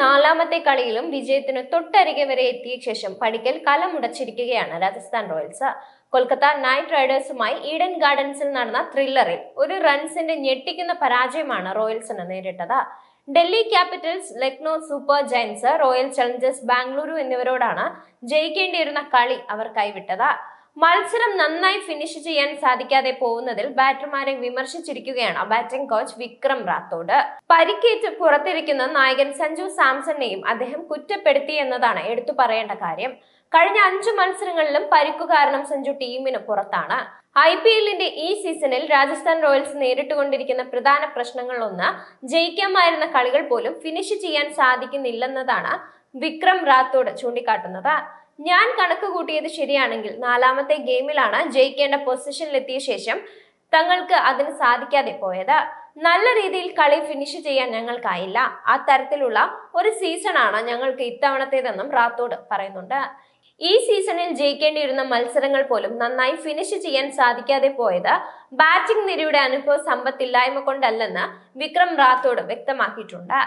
നാലാമത്തെ കളിയിലും വിജയത്തിന് തൊട്ടരികെ വരെ എത്തിയ ശേഷം പടിക്കൽ കലമുടച്ചിരിക്കുകയാണ് രാജസ്ഥാൻ റോയൽസ്. കൊൽക്കത്ത നൈറ്റ് റൈഡേഴ്സുമായി ഈഡൻ ഗാർഡൻസിൽ നടന്ന ത്രില്ലറിൽ ഒരു റൺസിന്റെ ഞെട്ടിക്കുന്ന പരാജയമാണ് റോയൽസിന് നേരിട്ടത്. Delhi Capitals Lucknow Super Giants Royal Challengers Bengaluru എന്നിവരോടാണ് ജയിക്കേണ്ടിയിരുന്ന കളി അവർ കൈവിട്ടത്. മത്സരം നന്നായി ഫിനിഷ് ചെയ്യാൻ സാധിക്കാതെ പോകുന്നതിൽ ബാറ്റർമാരെ വിമർശിച്ചിരിക്കുകയാണ് ബാറ്റിംഗ് കോച്ച് വിക്രം റാത്തോഡ്. പരിക്കേറ്റ് പുറത്തിരിക്കുന്ന നായകൻ സഞ്ജു സാംസണിനെയും അദ്ദേഹം കുറ്റപ്പെടുത്തി എന്നതാണ് എടുത്തു പറയേണ്ട കാര്യം. കഴിഞ്ഞ അഞ്ചു മത്സരങ്ങളിലും പരിക്കു കാരണം സഞ്ജു ടീമിന് പുറത്താണ്. ഐ പി എല്ലിന്റെ ഈ സീസണിൽ രാജസ്ഥാൻ റോയൽസ് നേരിട്ടുകൊണ്ടിരിക്കുന്ന പ്രധാന പ്രശ്നങ്ങളിലൊന്ന് ജയിക്കാമായിരുന്ന കളികൾ പോലും ഫിനിഷ് ചെയ്യാൻ സാധിക്കുന്നില്ലെന്നതാണ് വിക്രം റാത്തോഡ് ചൂണ്ടിക്കാട്ടുന്നത്. ഞാൻ കണക്ക് കൂട്ടിയത് ശരിയാണെങ്കിൽ നാലാമത്തെ ഗെയിമിലാണ് ജയിക്കേണ്ട പൊസിഷനിലെത്തിയ ശേഷം തങ്ങൾക്ക് അതിന് സാധിക്കാതെ പോയത്. നല്ല രീതിയിൽ കളി ഫിനിഷ് ചെയ്യാൻ ഞങ്ങൾക്കായില്ല. ആ തരത്തിലുള്ള ഒരു സീസണാണ് ഞങ്ങൾക്ക് ഇത്തവണത്തേതെന്നും റാത്തോഡ് പറയുന്നുണ്ട്. ഈ സീസണിൽ ജയിക്കേണ്ടിയിരുന്ന മത്സരങ്ങൾ പോലും നന്നായി ഫിനിഷ് ചെയ്യാൻ സാധിക്കാതെ പോയത് ബാറ്റിംഗ് നിരയുടെ അനുഭവ സമ്പത്തില്ലായ്മ കൊണ്ടല്ലെന്ന് വിക്രം റാത്തോഡ് വ്യക്തമാക്കിയിട്ടുണ്ട്.